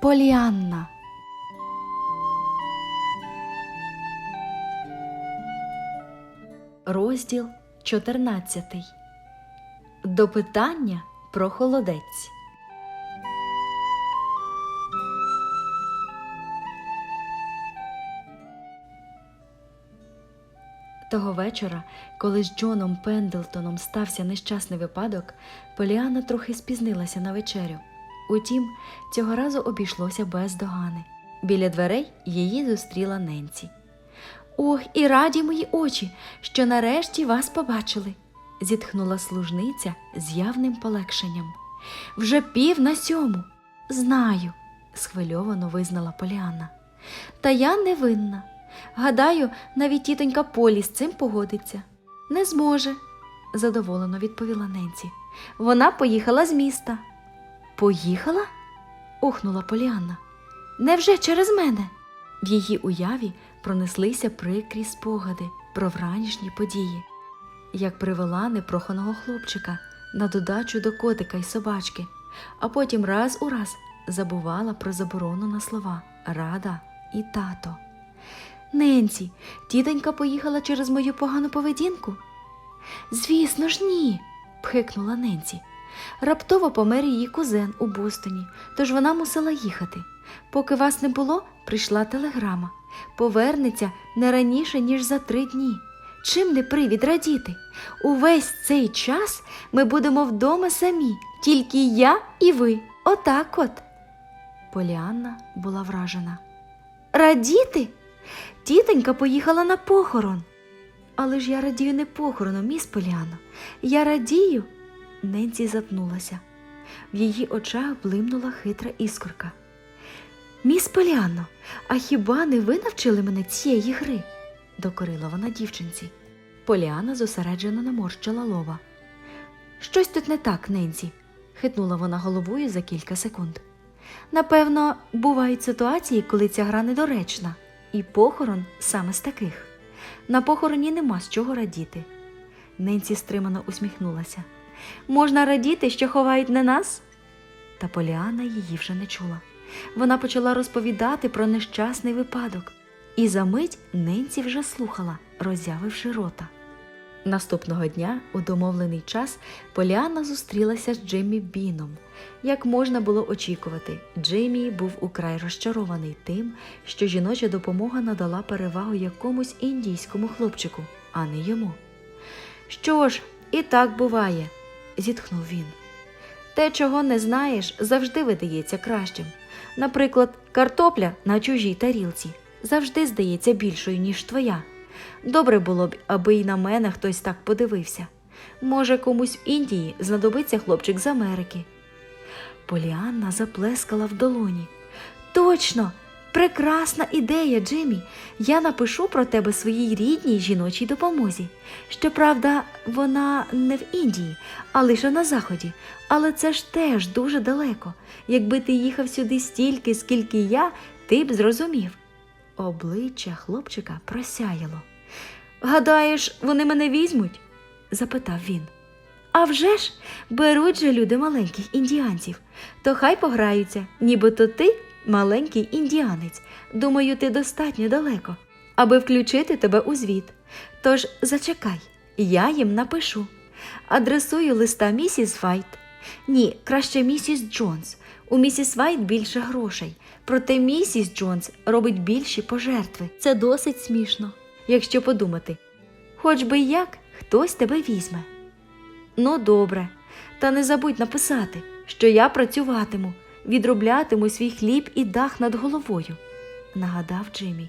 Поліанна. Розділ 14. До питання про холодець. Того вечора, коли з Джоном Пендлтоном стався нещасний випадок, Поліанна трохи спізнилася на вечерю. Утім, цього разу обійшлося без догани. Біля дверей її зустріла Ненці. Ох, і раді мої очі, що нарешті вас побачили, зітхнула служниця з явним полегшенням. Вже пів на сьому. Знаю, схвильовано визнала Поліанна. Та я не винна. Гадаю, навіть тітонька Полі з цим погодиться. Не зможе, задоволено відповіла Ненці. Вона поїхала з міста. Поїхала? ухнула Поліанна. Невже через мене? В її уяві пронеслися прикрі спогади про вранішні події, як привела непроханого хлопчика на додачу до котика й собачки, а потім раз у раз забувала про заборону на слова рада і тато. Ненці, тітонька поїхала через мою погану поведінку? Звісно ж, ні, пхикнула Ненці. Раптово помер її кузен у Бостоні, тож вона мусила їхати. Поки вас не було, прийшла телеграма. Повернеться не раніше, ніж за три дні. Чим не привід радіти? Увесь цей час ми будемо вдома самі, тільки я і ви. Отак от. Поліанна була вражена. Радіти? Тітонька поїхала на похорон. Але ж я радію не похорону, міс Поліано. Я радію. Ненці затнулася. В її очах блимнула хитра іскорка. Міс Поліанно, а хіба не ви навчили мене цієї гри? докорила вона дівчинці. Поліана зосереджено наморщила лова. Щось тут не так, Ненці, хитнула вона головою за кілька секунд. Напевно, бувають ситуації, коли ця гра недоречна, і похорон саме з таких. На похороні нема з чого радіти. Ненці стримано усміхнулася. Можна радіти, що ховають не нас? Та Поліана її вже не чула. Вона почала розповідати про нещасний випадок, і за мить Ненці вже слухала, роззявивши рота. Наступного дня, у домовлений час, Поліанна зустрілася з Джиммі Біном. Як можна було очікувати, Джиммі був украй розчарований тим, що жіноча допомога надала перевагу якомусь індійському хлопчику, а не йому. Що ж, і так буває, зітхнув він. Те, чого не знаєш, завжди видається кращим. Наприклад, картопля на чужій тарілці завжди здається більшою, ніж твоя. Добре було б, аби й на мене хтось так подивився. Може, комусь в Індії знадобиться хлопчик з Америки. Поліанна заплескала в долоні. Точно, прекрасна ідея, Джиммі. Я напишу про тебе своїй рідній жіночій допомозі. Щоправда, вона не в Індії, а лише на заході. Але це ж теж дуже далеко. Якби ти їхав сюди стільки, скільки я, ти б зрозумів. Обличчя хлопчика просяяло. Гадаєш, вони мене візьмуть? запитав він. А вже ж, беруть же люди маленьких індіанців, то хай пограються, нібито ти маленький індіанець. Думаю, ти достатньо далеко, аби включити тебе у звіт. Тож зачекай, я їм напишу. Адресую листа місіс Вайт. Ні, краще місіс Джонс. У місіс Вайт більше грошей, проте місіс Джонс робить більші пожертви. Це досить смішно, якщо подумати. Хоч би як хтось тебе візьме. Ну, добре, та не забудь написати, що я працюватиму, відроблятиму свій хліб і дах над головою, нагадав Джиммі.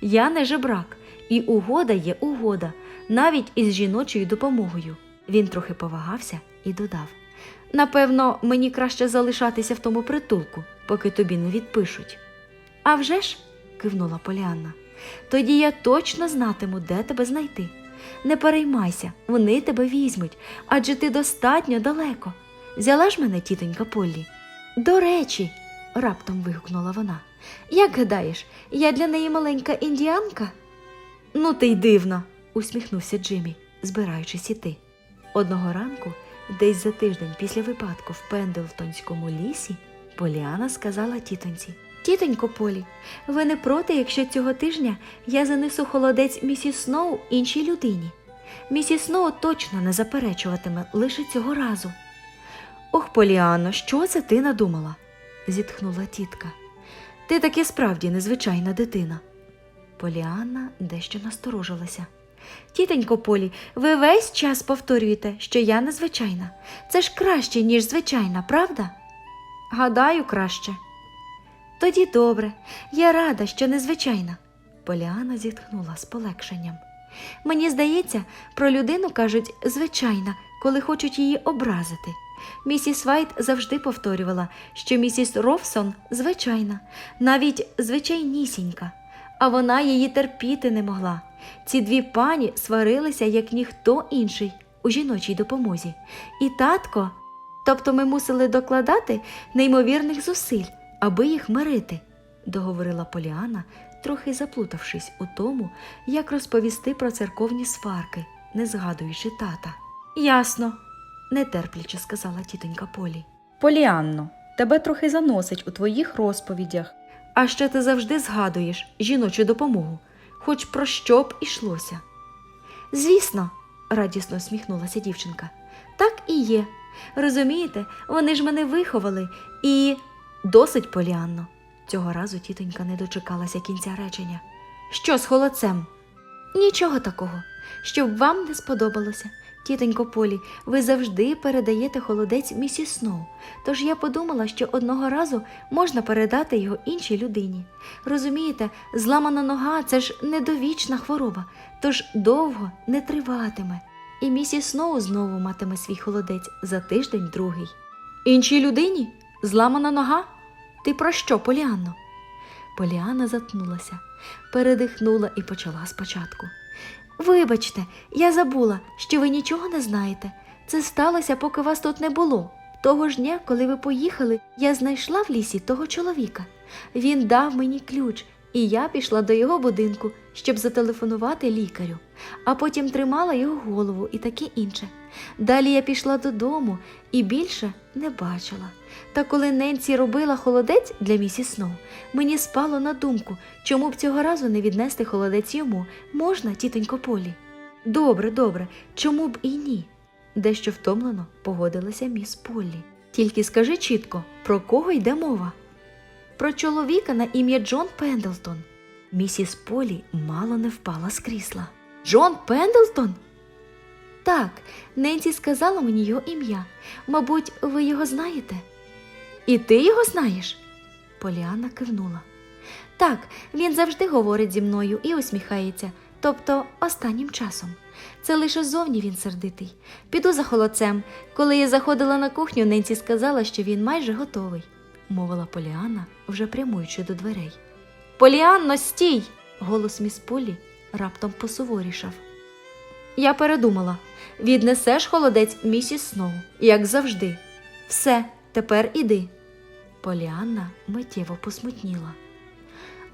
Я не жебрак, і угода є угода, навіть із жіночою допомогою. Він трохи повагався і додав. Напевно, мені краще залишатися в тому притулку, поки тобі не відпишуть. «А вже ж», – кивнула Поліанна, тоді я точно знатиму, де тебе знайти. Не переймайся, вони тебе візьмуть, адже ти достатньо далеко. Взяла ж мене тітонька Поллі? До речі, раптом вигукнула вона. Як гадаєш, я для неї маленька індіанка? Ну, ти й дивно, усміхнувся Джиммі, збираючись іти. Одного ранку Десь за тиждень після випадку в Пендлтонському лісі Поліана сказала тітоньці. Тітонько Полі, ви не проти, якщо цього тижня я занесу холодець місіс Сноу іншій людині. Місіс Сноу точно не заперечуватиме лише цього разу. Ох, Поліано, що це ти надумала? зітхнула тітка. Ти таки справді незвичайна дитина. Поліанна дещо насторожилася. Тітонько Полі, ви весь час повторюєте, що я незвичайна. Це ж краще, ніж звичайна, правда? Гадаю, краще. Тоді добре, я рада, що незвичайна. Поліана зітхнула з полегшенням. Мені здається, про людину кажуть звичайна, коли хочуть її образити. Місіс Вайт завжди повторювала, що місіс Ровсон звичайна, навіть звичайнісінька, а вона її терпіти не могла. Ці дві пані сварилися, як ніхто інший у жіночій допомозі. І татко, тобто ми мусили докладати неймовірних зусиль, аби їх мирити, договорила Поліана, трохи заплутавшись у тому, як розповісти про церковні сварки, не згадуючи тата. Ясно, нетерпляче сказала тітонька Полі. Поліанно, тебе трохи заносить у твоїх розповідях. А ще ти завжди згадуєш жіночу допомогу, хоч про що б ішлося. Звісно, радісно усміхнулася дівчинка. Так і є. Розумієте, вони ж мене виховали і досить Поліанно. Цього разу тітонька не дочекалася кінця речення. Що з холодцем? Нічого такого, щоб вам не сподобалося. Тітонько Полі, ви завжди передаєте холодець місіс Сноу, тож я подумала, що одного разу можна передати його іншій людині. Розумієте, зламана нога це ж недовічна хвороба, тож довго не триватиме. І місіс Сноу знову матиме свій холодець за тиждень другий. Іншій людині? Зламана нога? Ти про що, Поліанно? Поліана затнулася, передихнула і почала спочатку. Вибачте, я забула, що ви нічого не знаєте. Це сталося, поки вас тут не було. Того ж дня, коли ви поїхали, я знайшла в лісі того чоловіка. Він дав мені ключ, і я пішла до його будинку, щоб зателефонувати лікарю, а потім тримала його голову і таке інше. Далі я пішла додому і більше не бачила. Та коли Ненсі робила холодець для місіс Сноу, мені спало на думку, чому б цього разу не віднести холодець йому. Можна, тітонько Полі? Добре, добре, чому б і ні? Дещо втомлено погодилася міс Поллі. Тільки скажи чітко, про кого йде мова? Про чоловіка на ім'я Джон Пендлтон. Місіс Полі мало не впала з крісла. Джон Пендлтон? Так, Ненсі сказала мені його ім'я. Мабуть, ви його знаєте? І ти його знаєш? Поліана кивнула. Так, він завжди говорить зі мною і усміхається, тобто останнім часом. Це лише зовні він сердитий. Піду за холодцем. Коли я заходила на кухню, Ненсі сказала, що він майже готовий, мовила Поліана, вже прямуючи до дверей. Поліанно, стій! Голос міс Полі раптом посуворішав. Я передумала. Віднесеш холодець місіс Сноу, як завжди. Все, тепер іди. Поліанна миттєво посмутніла.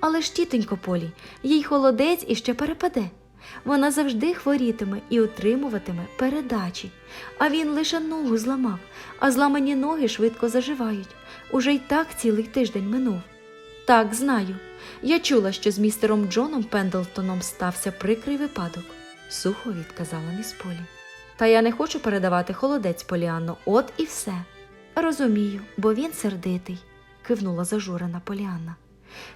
Але ж, тітонько Полі, їй холодець іще перепаде. Вона завжди хворітиме і отримуватиме передачі, а він лише ногу зламав, а зламані ноги швидко заживають. Уже й так цілий тиждень минув. Так, знаю. Я чула, що з містером Джоном Пендлтоном стався прикрий випадок, сухо відказала міс Полі. Та я не хочу передавати холодець Поліанно, от і все. Розумію, бо він сердитий, кивнула зажурена Поліанна.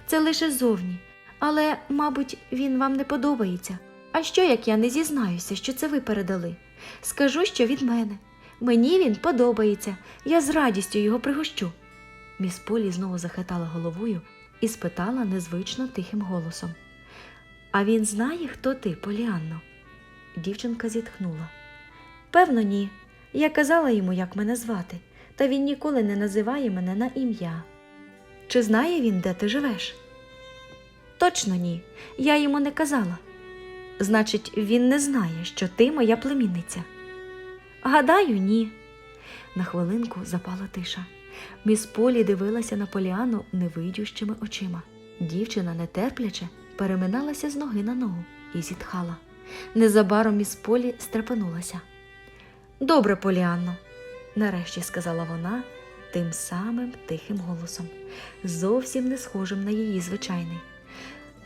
Це лише зовні, але, мабуть, він вам не подобається. А що, як я не зізнаюся, що це ви передали? Скажу, що від мене. Мені він подобається, я з радістю його пригощу. Міс Полі знову захитала головою і спитала незвично тихим голосом. А він знає, хто ти, Поліанно? Дівчинка зітхнула. Певно, ні. Я казала йому, як мене звати, та він ніколи не називає мене на ім'я. Чи знає він, де ти живеш? Точно ні. Я йому не казала. Значить, він не знає, що ти моя племінниця. Гадаю, ні. На хвилинку запала тиша. Міс Полі дивилася на Поліану невидющими очима. Дівчина нетерпляче переминалася з ноги на ногу і зітхала. Незабаром міс Полі стрепенулася. Добре, Поліанно, нарешті сказала вона тим самим тихим голосом, зовсім не схожим на її звичайний.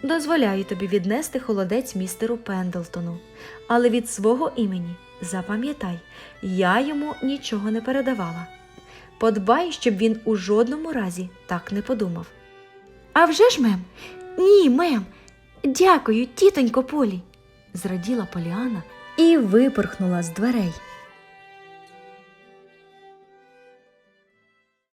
Дозволяю тобі віднести холодець містеру Пендлтону, але від свого імені запам'ятай, я йому нічого не передавала. Подбай, щоб він у жодному разі так не подумав. А вже ж, мем? Ні, мем. Дякую, тітонько Полі, зраділа Поліана і випорхнула з дверей.